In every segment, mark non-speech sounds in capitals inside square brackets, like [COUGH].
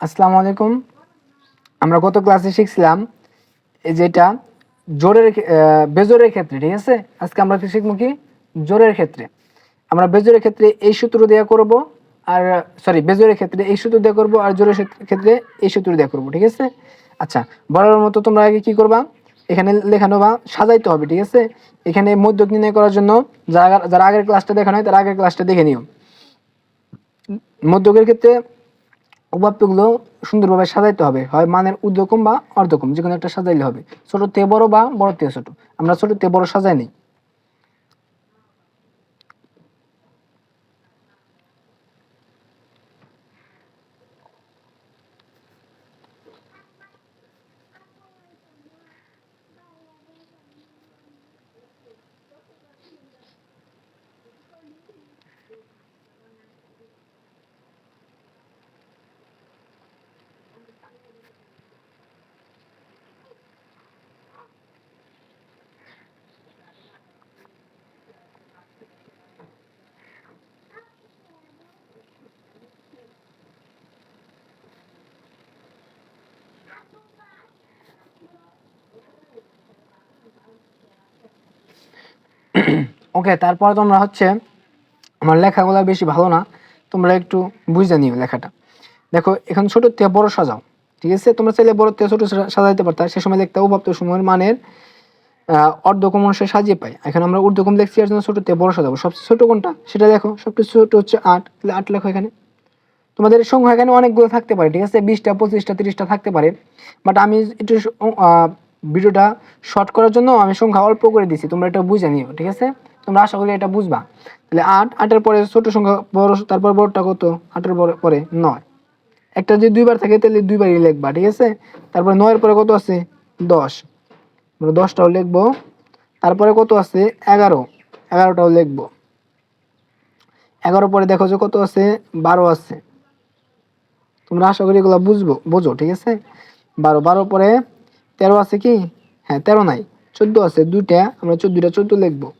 আসসালামু আলাইকুম। আমরা গত ক্লাসে শিখছিলাম যেটা জোরের বেজোরের ক্ষেত্রে, ঠিক আছে? আজকে আমরা শিখব কি? জোরের ক্ষেত্রে। আমরা বেজোরের ক্ষেত্রে এই সূত্র দেওয়া করব আর সরি বেজোরের ক্ষেত্রে এই সূত্র দেওয়া করব আর জোরের ক্ষেত্রে- ক্ষেত্রে এই সূত্র দেওয়া করব, ঠিক আছে? আচ্ছা বরাবর মতো তোমরা আগে কি করবা? এখানে লেখানো বা সাজাইতে হবে, ঠিক আছে? এখানে মধ্যক নির্ণয় করার জন্য যারা যারা আগের ক্লাসটা দেখানো হয় তারা আগের ক্লাসটা দেখে নিও। মধ্যকের ক্ষেত্রে উপাত্তগুলো সুন্দরভাবে সাজাইতে হবে। হয় মানের উদ্যকম বা অর্ধকম যে কোনো একটা সাজাইলে হবে। ছোট থেকে বড় বা বড় থেকে ছোট। আমরা ছোট থেকে বড় সাজাই নিই। ওকে তারপরে তোমরা হচ্ছে আমার লেখাগুলো বেশি ভালো না, তোমরা একটু বুঝে নিও লেখাটা। দেখো, এখন ছোটোর থেকে বড় সাজাও, ঠিক আছে? তোমরা চাইলে বড় থেকে ছোটো সাজাইতে পারতা। সে সময় লিখতে উপাত্ত সময়ের মানের অর্ধকম অংশে সাজিয়ে পাই এখন আমরা ঊর্ধ্বকম লিখছি আর জন্য ছোট থেকে বড় সাজাবো। সবচেয়ে ছোটো কোনটা? সেটা দেখো, সবচেয়ে ছোটো হচ্ছে আট। তাহলে আট লেখো এখানে। তোমাদের সংখ্যা এখানে অনেকগুলো থাকতে পারে, ঠিক আছে? বিশটা, পঁচিশটা, তিরিশটা থাকতে পারে। বাট আমি একটু ভিডিওটা শর্ট করার জন্য আমি সংখ্যা অল্প করে দিছি, তোমরা এটা বুঝে নিও, ঠিক আছে? তোমরা আশা করি এটা বুঝবা। তাহলে আট, আটের পরে ছোট সংখ্যা বড়, তারপর বড়টা কত? আটের পরে- নয়। একটা যদি দুইবার থাকে, তাহলে দুইবারই লিখবা, ঠিক আছে? তারপরে নয়ের পরে কত আছে? দশ। আমরা দশটাও লিখব। তারপরে কত আছে? এগারো। এগারোটাও লিখব। এগারো পরে দেখো যে কত আছে? বারো আছে। তোমরা আশা করি এগুলো বুঝব, বোঝো, ঠিক আছে? বারো বারো পরে তেরো আছে কি? হ্যাঁ তেরো নাই। চোদ্দ আছে, দুইটা। আমরা চোদ্দটা, চোদ্দ লিখব।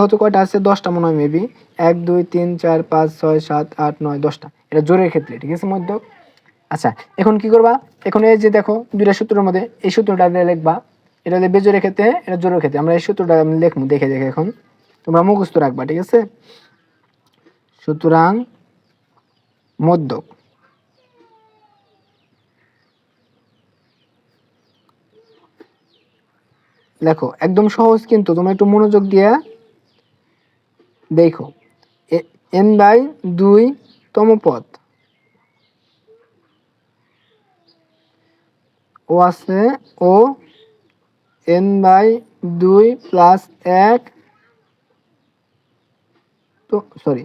হয়তো কয়টা আছে? দশটা মনে হয় মেবি এক, দুই, তিন, চার, পাঁচ, ছয়, সাত, আট, নয়, দশটা। এটা জোরের ক্ষেত্রে, ঠিক আছে মধ্য? আচ্ছা এখন কি করবা? এখন এই যে দেখো, দুইটা সূত্রের মধ্যে এই সূত্রটা লিখবা। এটা হলে বেজোরের ক্ষেত্রে, এটা জোরের ক্ষেত্রে। আমরা এই সূত্রটা আমি লিখব, দেখে দেখে এখন। তোমরা মুখস্থ রাখবা, ঠিক আছে? সুতরাং, মধ্য। লেখো একদম সহজ কিন্তু। তোমরা একটু মনোযোগ দিয়ে দেখো এন বাই দুই তম পদ। ও আছে ও, এন বাই দুই প্লাস এক। তো, সরি,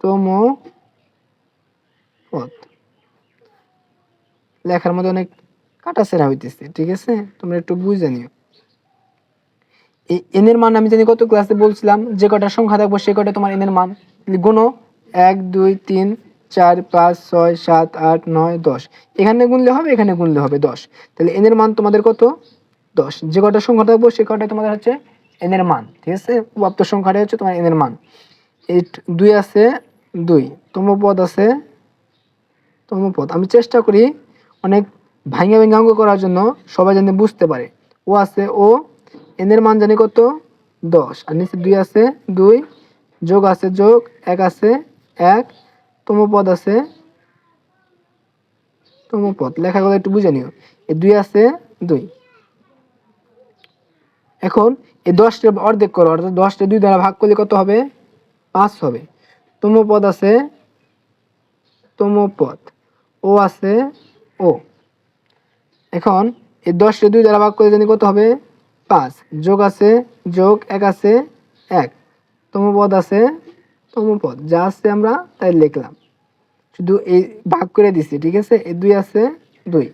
তম পদ। লেখার মধ্যে অনেক কাটাছেড়া হইতেছে, ঠিক আছে? তোমরা একটু বুঝে নিও। এনের মান আমি জানি কত ক্লাসে বলছিলাম, যে কটা সংখ্যা থাকব সে কটা তোমার এনের মান। গুণ এক, দুই, তিন, চার, পাঁচ, ছয়, সাত, আট, নয়, দশ। এখানে গুনলে হবে, এখানে গুনলে হবে দশ। তাহলে এনের মান তোমাদের কত? দশ। যে কটা সংখ্যা থাকব সে কটা তোমাদের হচ্ছে এনের মান। ঠিক আছে? প্রাপ্ত সংখ্যাটা হচ্ছে তোমার এনের মান। এই দুই আছে, দুই। তম পদ আছে তম পদ আমি চেষ্টা করি অনেক ভাঙা ভেঙে অঙ্ক করার জন্য সবাই যেন বুঝতে পারে। ও আছে, ও এনের মান জানি কত? দশ। আর নিচে দুই আছে, দুই। যোগ আছে, যোগ। এক আছে, এক। তম পদ আছে তম পদ লেখাগুলো একটু বুঝে নিও। এ দুই আছে, দুই। এখন এই দশটা অর্ধেক করো, অর্থাৎ দশটা দুই দ্বারা ভাগ করলে কত হবে? পাঁচ হবে। তম পদ আছে তম পদ ও আছে, ও। এখন এই দশটা দুই দ্বারা ভাগ করে জানি কত হবে? পাঁচ। যোগ আছে, যোগ এক আছে, এক। তম পদ আছে তম পদ যা আছে আমরা তাই লিখলাম। শুধু এই ভাগ করে দিছি, ঠিক আছে? এই দুই আছে, দুই।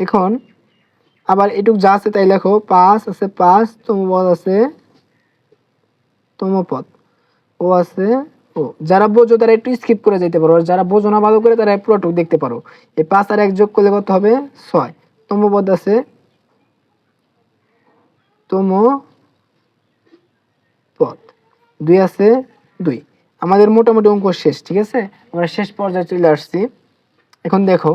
এখন আবার এটুক যা আছে তাই লেখো। পাঁচ আছে পাঁচ তম পদ আছে তম পদ ও আছে, ও। যারা বোঝো তারা একটু স্কিপ করে যেতে পারো। আর যারা বোঝো না ভালো করে তারা পুরোটুক দেখতে পারো। এই পাঁচ আর এক যোগ করলে কত হবে? ছয়। তম পদ আছে তম পদ। দুই আছে দুই। আমাদের মোটামুটি অঙ্ক শেষ, ঠিক আছে? আমরা শেষ পর্যায়ে চলে আসছি। এখন দেখো,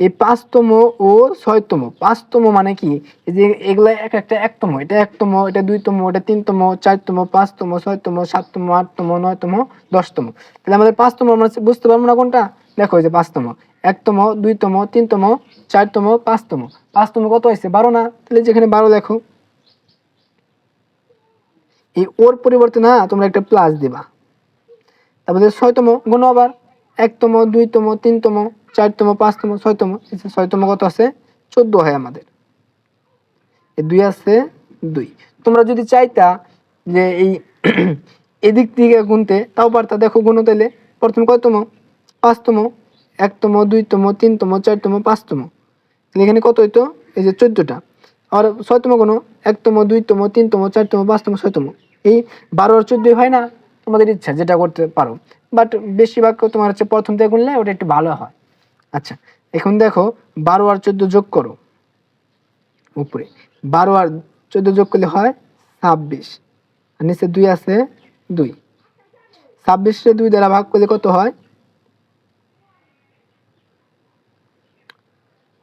এই পাঁচতম ও ছয়তম। পাঁচতম মানে কি? এই যে এগুলা এক একটা একতম। এটা একতম, এটা দুইতম, এটা তিনতম, চারতম, পাঁচতম, ছয়তম, সাততম, আটতম, নয়তম, দশতম। তাহলে আমাদের পাঁচতম আমরা বুঝতে পারব না কোনটা? দেখো এই যে পাঁচতম। একতম, দুইতম, তিনতম, চারতম, পাঁচতম। পাঁচতম কত হয়েছে? বারো না? তাহলে যেখানে বারো লেখো। এই ওর পরিবর্তে না তোমরা একটা প্লাস দিবা। তারপরে ছয়তম গুণ আবার, একতম, দুইতম, তিনতম, চারতম, পাঁচতম, ছয়তম ছয়তম কত আছে? চোদ্দ হয় আমাদের। এই দুই আছে দুই। তোমরা যদি চাইতা যে এই [CLEARS THROAT] এদিক থেকে গুনতে তাও পারতা। দেখো গুণ তাইলে প্রথম কয়তম? পাঁচতম, একতম, দুইতম, তিনতম, চারতম, পাঁচতম। এখানে কত হইতো? এই যে চোদ্দটা। আর ছয়তম কোনো? একতম, দুইতম, তিনতম, চারতম, পাঁচতম, ছয়তম। এই বারো আর চোদ্দই হয় না? তোমাদের ইচ্ছা, যেটা করতে পারো। বাট বেশিরভাগ তোমার হচ্ছে প্রথম থেকে গুনলে ওটা একটু ভালো হয়। আচ্ছা এখন দেখো, বারো আর চোদ্দ যোগ করো। উপরে। বারো আর চোদ্দ যোগ করলে হয় ছাব্বিশ। আর নিচে দুই আছে দুই। ছাব্বিশে দুই দ্বারা ভাগ করলে কত হয়?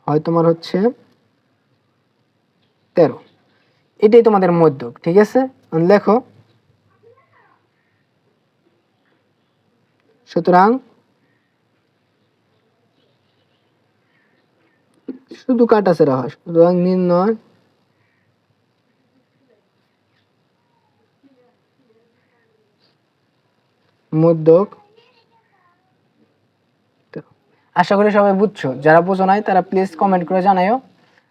হয় তোমার হচ্ছে তেরো। এটাই তোমাদের মধ্যক, ঠিক আছে? লেখো। সুতরাং শুধু কাটাছেড়া হয় সুতরাং নির্ণয় মধ্যক। আশা করি সবাই বুঝছ। যারা বোঝো নাই, তারা প্লিজ কমেন্ট করে জানাও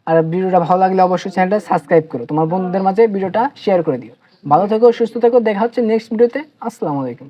আর ভিডিওটা ভালো লাগলে অবশ্যই চ্যানেলটা সাবস্ক্রাইব করো। তোমার বন্ধুদের মাঝে ভিডিওটা শেয়ার করে দিও। ভালো থেকো, সুস্থ থেকো, দেখা হচ্ছে নেক্সট ভিডিওতে আসসালামু আলাইকুম।